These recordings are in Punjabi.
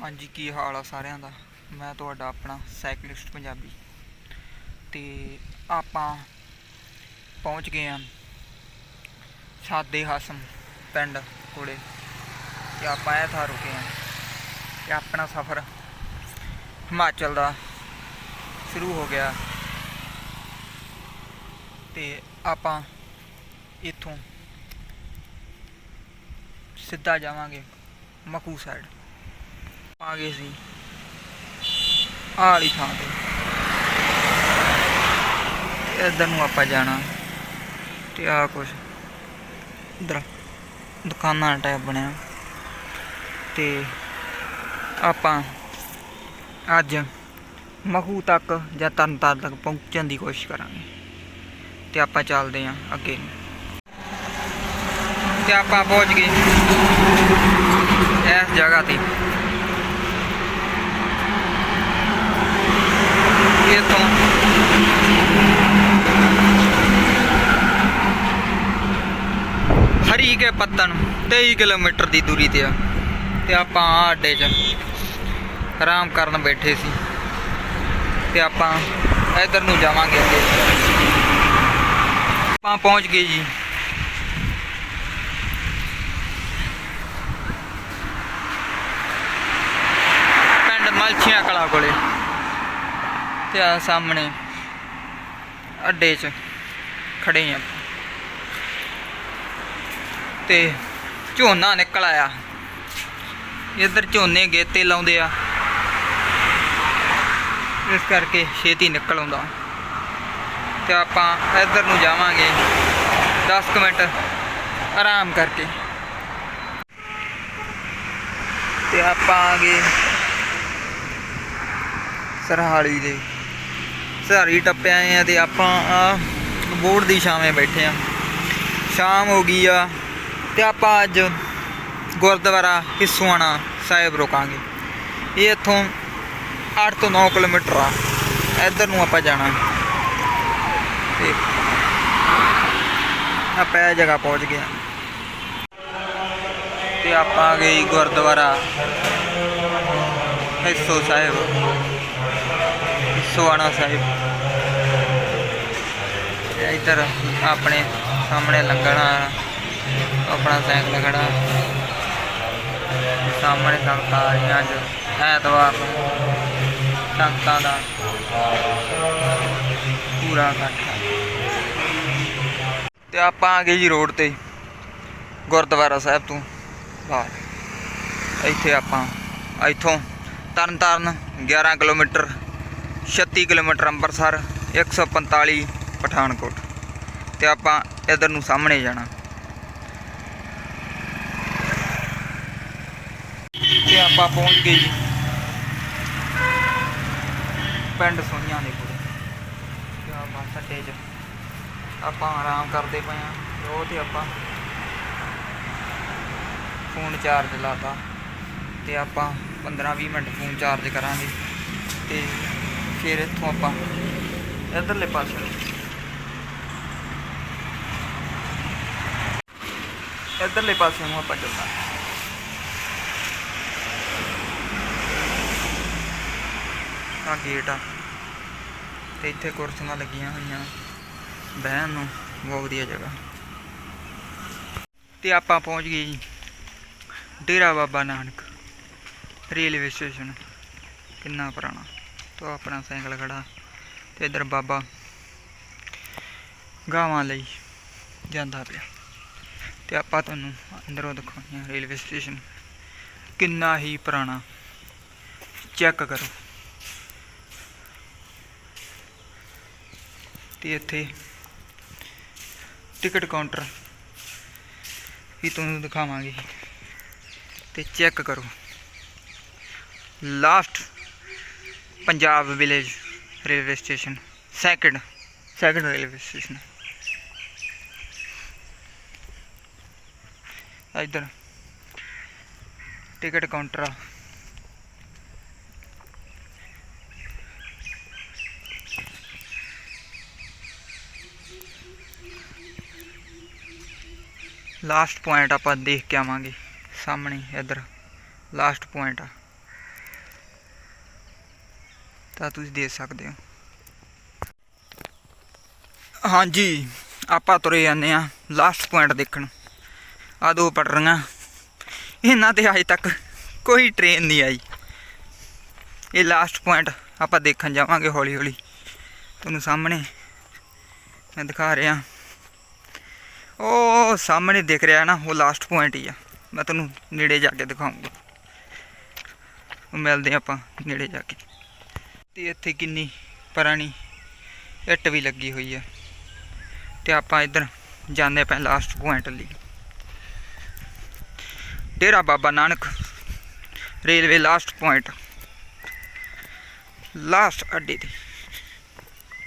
ਹਾਂਜੀ, ਕੀ ਹਾਲ ਆ ਸਾਰਿਆਂ ਦਾ? ਮੈਂ ਤੁਹਾਡਾ ਆਪਣਾ ਸਾਈਕਲਿਸਟ ਪੰਜਾਬੀ। ਤੇ ਆਪਾਂ ਪਹੁੰਚ ਗਏ ਆ ਸਾਦੇ ਹਸਮ ਪਿੰਡ ਕੋਲੇ। ਤੇ ਆਪਾਂ ਇਹ ਥਾਂ ਰੁਕੇ ਆ ਤੇ ਆਪਣਾ ਸਫ਼ਰ ਹਿਮਾਚਲ ਦਾ ਸ਼ੁਰੂ ਹੋ ਗਿਆ। ਤੇ ਆਪਾਂ ਇੱਥੋਂ ਸਿੱਧਾ ਜਾਵਾਂਗੇ ਮਕੂ ਸਾਈਡ। ਆ ਗਏ ਸੀ। ਆਹ ਵਾਲੀ ਥਾਂ ਤੇ। ਇੱਧਰ ਨੂੰ ਆਪਾਂ ਜਾਣਾ। ਤੇ ਆ ਕੁਛ ਇਧਰ ਦੁਕਾਨਾਂ ਟਾਈਪ ਬਣਿਆ। ਤੇ ਆਪਾਂ ਅੱਜ ਮਹੂ ਤੱਕ ਜਾਂ ਤਰਨਤਾਰਨ ਤੱਕ ਪਹੁੰਚਣ ਦੀ ਕੋਸ਼ਿਸ਼ ਕਰਾਂਗੇ। ਤੇ ਆਪਾਂ ਚੱਲਦੇ ਆਂ ਅੱਗੇ ਨੂੰ। ਤੇ ਆਪਾਂ ਪਹੁੰਚ ਗਏ ਇਸ ਜਗ੍ਹਾ ਤੇ। ਇੱਥੋਂ ਹਰੀ ਕੇ ਪੱਤਨ 23 ਕਿਲੋਮੀਟਰ ਦੀ ਦੂਰੀ ਤੇ ਆ। ਤੇ ਆਪਾਂ ਆਹ ਅੱਡੇ 'ਚ ਆਰਾਮ ਕਰਨ ਬੈਠੇ ਸੀ। ਤੇ ਆਪਾਂ ਇਧਰ ਨੂੰ ਜਾਵਾਂਗੇ ਅੱਗੇ। ਆਪਾਂ ਪਹੁੰਚ ਗਏ ਜੀ। ਪਿੰਡ ਮਲਛੀਆਂ ਕਲਾ ਕੋਲੇ। ਤੇ ਆ ਸਾਹਮਣੇ ਅੱਡੇ 'ਚ ਖੜੇ ਆ। ਤੇ ਝੋਨਾ ਨਿਕਲ ਆਇਆ। ਇੱਧਰ ਝੋਨੇ ਗੇਤੇ ਲਾਉਂਦੇ ਆ। ਇਸ ਕਰਕੇ ਛੇਤੀ ਨਿਕਲ ਆਉਂਦਾ। ਤੇ ਆਪਾਂ ਇੱਧਰ ਨੂੰ ਜਾਵਾਂਗੇ। 10 ਕੁ ਮਿੰਟ ਆਰਾਮ ਕਰਕੇ। ਤੇ ਆਪਾਂ ਆ ਗਏ। ਸਰਹਾਲੀ ਦੇ। ਸਰਹਾਲੀ ਟੱਪੇ ਆਏ ਆ ਤੇ ਆਪਾਂ ਆ ਬੋਰਡ ਦੀ ਛਾਵੇਂ ਬੈਠੇ ਆ। ਸ਼ਾਮ ਹੋ ਗਈ ਆ ਤੇ ਆਪਾਂ ਅੱਜ ਗੁਰਦੁਆਰਾ ਹਿੱਸਵਾਣਾ ਸਾਹਿਬ ਰੁਕਾਂਗੇ। ਇਹ ਇੱਥੋਂ 8 ਤੋਂ 9 ਕਿਲੋਮੀਟਰ ਆ। ਇੱਧਰ ਨੂੰ ਆਪਾਂ ਜਾਣਾ। ਤੇ ਆਪਾਂ ਇਹ ਜਗ੍ਹਾ ਪਹੁੰਚ ਗਏ ਹਾਂ। ਤੇ ਆਪਾਂ ਆ ਗਏ ਗੁਰਦੁਆਰਾ ਹਿੱਸੋ ਸਾਹਿਬ। ਹਿੱਸਵਾਣਾ ਸਾਹਿਬ। ਤੇ ਇੱਧਰ ਆਪਣੇ ਸਾਹਮਣੇ ਲੰਘਣਾ, ਆਪਣਾ ਸਾਈਕਲ ਖੜਾ। ਤੇ ਸਾਹਮਣੇ ਸੰਗਤਾਂ ਆ ਐਤਵਾਰ ਨੂੰ। ਸੰਗਤਾਂ ਦਾ ਪੂਰਾ ਇਕੱਠ। ਆ। ਤੇ ਆਪਾਂ ਆ ਗਏ ਜੀ ਰੋਡ ਤੇ, ਗੁਰਦੁਆਰਾ ਸਾਹਿਬ ਤੋਂ ਬਾਹਰ। ਇੱਥੇ ਆਪਾਂ, ਇੱਥੋਂ ਤਰਨ ਤਾਰਨ 11 ਕਿਲੋਮੀਟਰ 36 ਕਿਲੋਮੀਟਰ ਅੰਮ੍ਰਿਤਸਰ 145 ਪਠਾਨਕੋਟ। ਤੇ ਆਪਾਂ ਇਧਰ ਨੂੰ ਸਾਹਮਣੇ ਜਾਣਾ। ਤੇ ਆਪਾਂ ਪਹੁੰਚ ਗਏ ਜੀ। ਪਿੰਡ ਸੋਈਆਂ ਦੇ ਕੋਲ। ਤੇ ਆ ਬੱਸ ਅੱਡੇ 'ਚ। ਆਪਾਂ ਆਰਾਮ ਕਰਦੇ ਪਏ ਆ। ਉਹ ਤੇ ਆਪਾਂ ਫੋਨ ਚਾਰਜ ਲਾਤਾ। ਤੇ ਆਪਾਂ 15-20 ਮਿੰਟ ਫੋਨ ਚਾਰਜ ਕਰਾਂਗੇ। ਤੇ ਫਿਰ ਇੱਥੋਂ ਆਪਾਂ ਇਧਰਲੇ ਪਾਸੇ ਇਧਰਲੇ ਪਾਸੇ ਨੂੰ ਆਪਾਂ ਚੱਲਾਂਗੇ ਆ ਗੇਟ ਆ। ਤੇ ਇੱਥੇ ਕੁਰਸੀਆਂ ਲੱਗੀਆਂ ਹੋਈਆਂ। ਬਹਿਣ ਨੂੰ ਬਹੁਤ ਵਧੀਆ ਜਗ੍ਹਾ। ਤੇ ਆਪਾਂ ਪਹੁੰਚ ਗਏ ਜੀ ਡੇਰਾ ਬਾਬਾ ਨਾਨਕ ਰੇਲਵੇ ਸਟੇਸ਼ਨ। ਕਿੰਨਾ ਪੁਰਾਣਾ। ਤੋਂ ਆਪਣਾ ਸਾਈਕਲ ਖੜਾ ਤੇ ਇਧਰ ਬਾਬਾ ਗਾਵਾਂ ਲਈ ਜਾਂਦਾ ਪਿਆ। ਤੇ ਆਪਾਂ ਤੁਹਾਨੂੰ ਅੰਦਰੋਂ ਦਿਖਾਉਂਦੇ ਹਾਂ ਰੇਲਵੇ ਸਟੇਸ਼ਨ। ਕਿੰਨਾ ਹੀ ਪੁਰਾਣਾ। ਚੈੱਕ ਕਰੋ। ਤੇ ਇੱਥੇ ਟਿਕਟ ਕਾਊਂਟਰ ਵੀ ਤੁਹਾਨੂੰ ਦਿਖਾਵਾਂਗੇ। ਤੇ ਚੈੱਕ ਕਰੋ। Last Punjab village railway station, second second railway station. ਇਧਰ। ਟਿਕਟ ਕਾਊਂਟਰ ਆ। ਲਾਸਟ ਪੁਆਇੰਟ ਆਪਾਂ ਦੇਖ ਕੇ ਆਵਾਂਗੇ। ਸਾਹਮਣੇ ਇੱਧਰ। ਲਾਸਟ ਪੁਆਇੰਟ ਆ। ਤਾਂ ਤੁਸੀਂ ਦੇਖ ਸਕਦੇ ਹੋ। ਹਾਂਜੀ, ਆਪਾਂ ਤੁਰੇ ਜਾਂਦੇ ਆ ਲਾਸਟ ਪੁਆਇੰਟ ਦੇਖਣ। ਆ ਦੋ ਪਟਰੀਆਂ। ਇਹਨਾਂ ਤੇ ਅਜੇ ਤੱਕ ਕੋਈ ਟ੍ਰੇਨ ਨਹੀਂ ਆਈ। ਇਹ ਲਾਸਟ ਪੁਆਇੰਟ ਆਪਾਂ ਦੇਖਣ ਜਾਵਾਂਗੇ ਹੌਲੀ ਹੌਲੀ। ਤੁਹਾਨੂੰ ਸਾਹਮਣੇ ਮੈਂ ਦਿਖਾ ਰਿਹਾ। ਉਹ ਸਾਹਮਣੇ ਦਿਖ ਰਿਹਾ ਨਾ, ਉਹ ਲਾਸਟ ਪੁਆਇੰਟ ਹੀ ਆ। ਮੈਂ ਤੁਹਾਨੂੰ ਨੇੜੇ ਜਾ ਕੇ ਦਿਖਾਉਂਗਾ। ਉਹ ਮਿਲਦੇ ਆਪਾਂ ਨੇੜੇ ਜਾ ਕੇ। ਤੇ ਇੱਥੇ ਕਿੰਨੀ ਪੁਰਾਣੀ ਇੱਟ ਵੀ ਲੱਗੀ ਹੋਈ ਆ। ਤੇ ਆਪਾਂ ਇੱਧਰ ਜਾਂਦੇ ਪਏ ਲਾਸਟ ਪੁਆਇੰਟ ਲਈ। Dera Baba Nanak, railway last point last ਅੱਡੇ ਤੇ,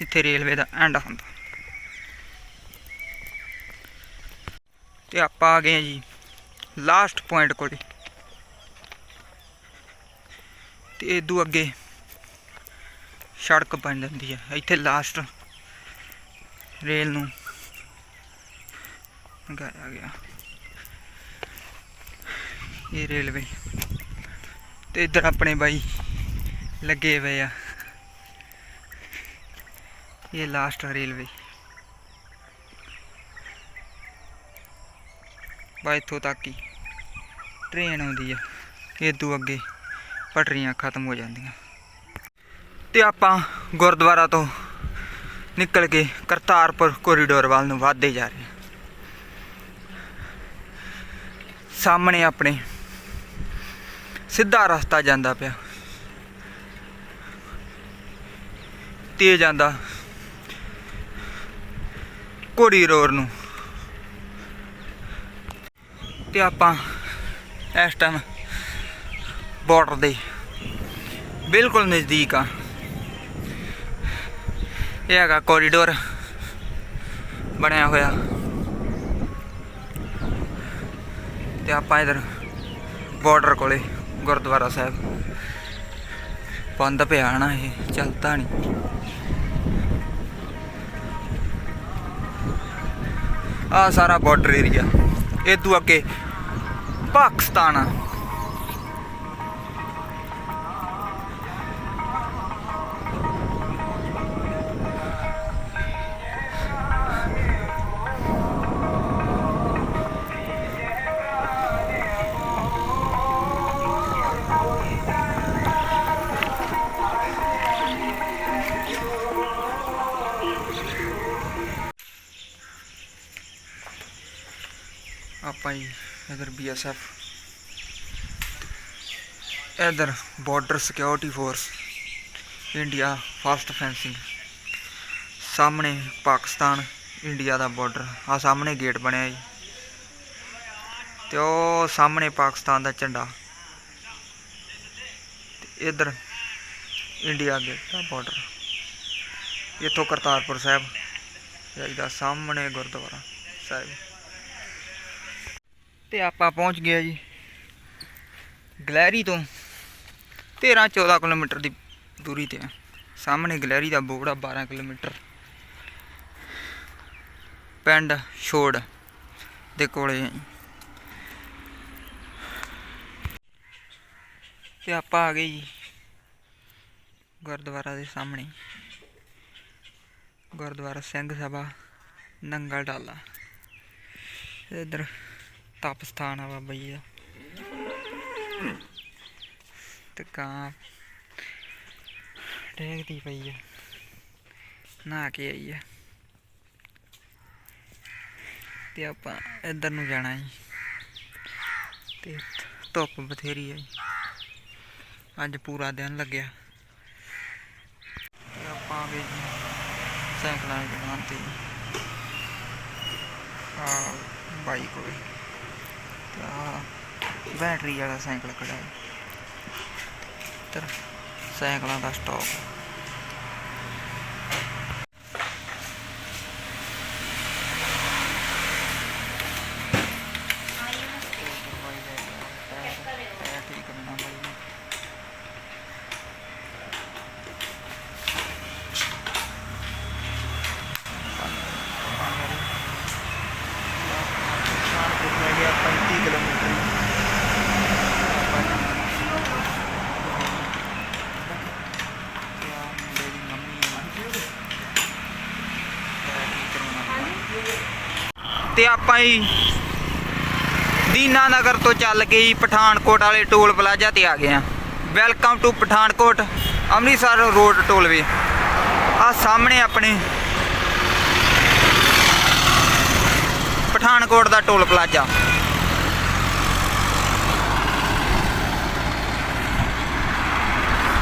ਇੱਥੇ ਰੇਲਵੇ ਦਾ ਐਂਡ ਹੁੰਦਾ। ਤੇ ਆਪਾਂ ਆ ਗਏ ਜੀ ਲਾਸਟ ਪੁਆਇੰਟ ਕੋਲੇ। ਤੇ ਇਦੋਂ ਅੱਗੇ ਸੜਕ ਬਣ ਜਾਂਦੀ ਹੈ ਇੱਥੇ ਲਾਸਟ ਰੇਲ ਨੂੰ। ਗਾਇਆ ਗਿਆ। ਇਹ ਰੇਲਵੇ। ਤੇ ਇੱਧਰ ਆਪਣੇ ਬਾਈ ਲੱਗੇ ਹੋਏ ਆ। ਇਹ ਲਾਸਟ ਰੇਲਵੇ। ਬਾਈ ਇੱਥੋਂ ਤੱਕ ਹੀ। ਟ੍ਰੇਨ ਆਉਂਦੀ ਆ। ਇਹ ਤੋਂ ਅੱਗੇ ਪਟਰੀਆਂ ਖਤਮ ਹੋ ਜਾਂਦੀਆਂ। ਤੇ ਆਪਾਂ ਗੁਰਦੁਆਰਾ ਤੋਂ ਨਿਕਲ ਕੇ ਕਰਤਾਰਪੁਰ ਕੋਰੀਡੋਰ ਵੱਲ ਨੂੰ ਵਧਦੇ ਜਾ ਰਹੇ ਹਾਂ। ਸਾਹਮਣੇ ਆਪਣੇ ਸਿੱਧਾ ਰਸਤਾ ਜਾਂਦਾ ਪਿਆ। ਤੇ ਜਾਂਦਾ। ਕੋਰੀਡੋਰ ਨੂੰ। ਤੇ ਆਪਾਂ ਇਸ ਟਾਈਮ ਬਾਰਡਰ ਦੇ ਬਿਲਕੁਲ ਨਜ਼ਦੀਕ ਆ। ਇਹ ਹੈਗਾ ਕੋਰੀਡੋਰ ਬਣਿਆ ਹੋਇਆ। ਤੇ ਆਪਾਂ ਇਧਰ ਬਾਰਡਰ ਕੋਲੇ ਗੁਰਦੁਆਰਾ ਸਾਹਿਬ। ਬੰਦ ਪਿਆ ਨਾ ਇਹ, ਚੱਲਦਾ ਨਹੀਂ ਆ ਸਾਰਾ ਬਾਰਡਰ ਏਰੀਆ ਇਹ ਤੋਂ ਅੱਗੇ ਪਾਕਿਸਤਾਨ ਆ। ਆਪਾਂ ਜੀ ਇਧਰ ਬੀਐਸਐਫ ਇਧਰ border security force India fast fencing ਸਾਹਮਣੇ ਪਾਕਿਸਤਾਨ ਇੰਡੀਆ ਦਾ ਬਾਰਡਰ ਆ ਸਾਹਮਣੇ ਗੇਟ ਬਣਿਆ ਜੀ। ਤੇ ਉਹ ਸਾਹਮਣੇ ਪਾਕਿਸਤਾਨ ਦਾ ਝੰਡਾ। ਤੇ ਇਧਰ ਇੰਡੀਆ ਗੇਟ ਦਾ ਬਾਰਡਰ ਇੱਥੋਂ ਕਰਤਾਰਪੁਰ ਸਾਹਿਬ, ਜਾਈਦਾ ਸਾਹਮਣੇ ਗੁਰਦੁਆਰਾ ਸਾਹਿਬ। ਤੇ ਆਪਾਂ ਪਹੁੰਚ ਗਏ ਜੀ ਗਲੈਰੀ ਤੋਂ 13 14 ਕਿਲੋਮੀਟਰ ਦੀ ਦੂਰੀ ਤੇ ਸਾਹਮਣੇ ਗਲੈਰੀ ਦਾ ਬੋਰਡ ਆ 12 ਕਿਲੋਮੀਟਰ। ਪਿੰਡ ਛੋੜ ਦੇ ਕੋਲੇ ਜੀ। ਤੇ ਆਪਾਂ ਆ ਗਏ ਜੀ ਗੁਰਦੁਆਰਾ ਦੇ ਸਾਹਮਣੇ। ਗੁਰਦੁਆਰਾ ਸਿੰਘ ਸਭਾ ਨੰਗਲ ਡਾਲਾ। ਇਧਰ ਤਪ ਸਥਾਨ ਆ ਬਾਬਾ ਜੀ ਦਾ। ਤੇ ਕਾਂ ਡੇਗਦੀ ਪਈ ਆ। ਨਹਾ ਕੇ ਆਈ ਆ। ਤੇ ਆਪਾਂ ਇੱਧਰ ਨੂੰ ਜਾਣਾ ਜੀ। ਤੇ ਧੁੱਪ ਬਥੇਰੀ ਆ ਅੱਜ ਪੂਰਾ ਦਿਨ ਲੱਗਿਆ। ਤੇ ਆਪਾਂ ਵੀ ਸਾਈਕਲਾਂ ਦੀ ਦੁਕਾਨ ਤੇ। ਆ ਬਾਈਕ ਹੋਈ ਬੈਟਰੀ ਵਾਲਾ ਸਾਈਕਲ ਖੜਾ ਹੈ ਸਾਈਕਲਾਂ ਦਾ ਸਟਾਕ ਠੀਕ ਕਰਨਾ ਬਾਈ ਨੇ ਪਠਾਨਕੋਟ ਰਹਿ ਗਿਆ 35 ਕਿਲੋਮੀਟਰ ਤੇ ਤੇ ਆਪਾਂ ਹੀ ਦੀਨਾ ਨਗਰ ਤੋਂ ਚੱਲ ਕੇ ਹੀ ਪਠਾਨਕੋਟ ਵਾਲੇ ਟੋਲ ਪਲਾਜ਼ਾ ਤੇ ਆ ਗਏ ਆ welcome to Pathankot, Amritsar road tollway ਆ ਸਾਹਮਣੇ ਆਪਣੇ ਪਠਾਨਕੋਟ ਦਾ ਟੋਲ ਪਲਾਜ਼ਾ।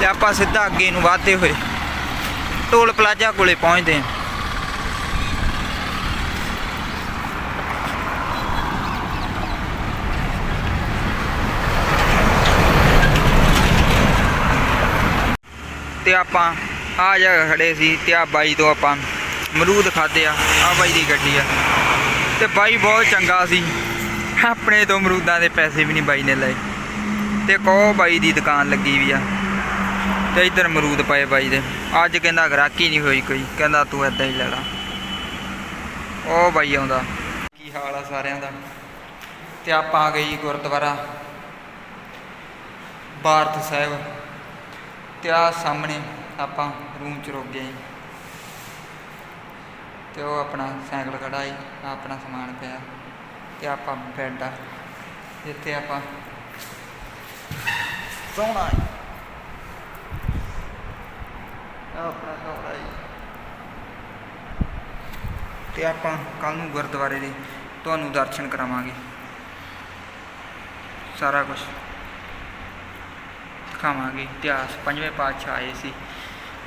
ਤੇ ਆਪਾਂ ਸਿੱਧਾ ਅੱਗੇ ਨੂੰ ਵਧਦੇ ਹੋਏ। ਟੋਲ ਪਲਾਜ਼ਾ ਕੋਲੇ ਪਹੁੰਚਦੇ ਹਾਂ। ਤੇ ਆਪਾਂ ਆ ਜਗ੍ਹਾ ਖੜੇ ਸੀ ਤੇ ਆ ਬਾਈ ਤੋਂ ਆਪਾਂ ਮਰੂਦ ਖਾਦੇ ਆ ਆ ਬਾਈ ਦੀ ਗੱਡੀ ਆ। ਤੇ ਬਾਈ ਬਹੁਤ ਚੰਗਾ ਸੀ। ਆਪਣੇ ਤੋਂ ਮਰੂਦਾਂ ਦੇ ਪੈਸੇ ਵੀ ਨਹੀਂ ਬਾਈ ਨੇ ਲਏ। ਤੇ ਕੋ ਬਾਈ ਦੀ ਦੁਕਾਨ ਲੱਗੀ ਵੀ ਆ। ਤੇ ਇੱਧਰ ਮਰੂਦ ਪਏ ਬਾਈ ਦੇ। ਅੱਜ ਕਹਿੰਦਾ ਗਰਾਕੀ ਨਹੀਂ ਹੋਈ ਕੋਈ, ਕਹਿੰਦਾ ਤੂੰ ਏਦਾਂ ਹੀ ਲੈ ਲਾ। ਉਹ ਬਾਈ ਆਉਂਦਾ। ਕੀ ਹਾਲ ਆ ਸਾਰਿਆਂ ਦਾ? ਤੇ ਆਪਾਂ ਆ ਗਏ ਗੁਰਦੁਆਰਾ ਭਾਰਤ ਸਾਹਿਬ। ਤੇ ਆ ਸਾਹਮਣੇ ਆਪਾਂ ਰੂਮ ਚ ਰੁਕ ਗਏ। ਤੇ ਉਹ ਆਪਣਾ ਸਾਈਕਲ ਖੜਾ ਹੈ ਆਪਣਾ ਸਮਾਨ ਪਿਆ ਤੇ ਆਪਾਂ ਬੈੱਡ ਆ ਜਿੱਥੇ ਆਪਾਂ ਸੋਣਾ ਹੈ ਆਹ ਆਪਣਾ ਕਮਰਾ ਹੈ ਤੇ ਆਪਾਂ ਕੱਲ ਨੂੰ ਗੁਰਦੁਆਰੇ ਦੇ ਤੁਹਾਨੂੰ ਦਰਸ਼ਨ ਕਰਾਵਾਂਗੇ। ਸਾਰਾ ਕੁਝ ਦਿਖਾਵਾਂਗੇ। ਇਤਿਹਾਸ ਪੰਜਵੇਂ ਪਾਤਸ਼ਾਹ ਆਏ ਸੀ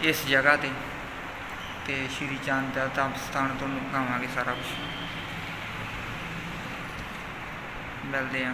ਇਸ ਜਗ੍ਹਾ ਤੇ ਤੇ ਸ਼੍ਰੀ ਚੰਦ ਦਾ ਧੰਮ ਸਥਾਨ ਤੁਹਾਨੂੰ ਦਿਖਾਵਾਂਗੇ ਸਾਰਾ ਕੁਝ ਮਿਲਦੇ ਆ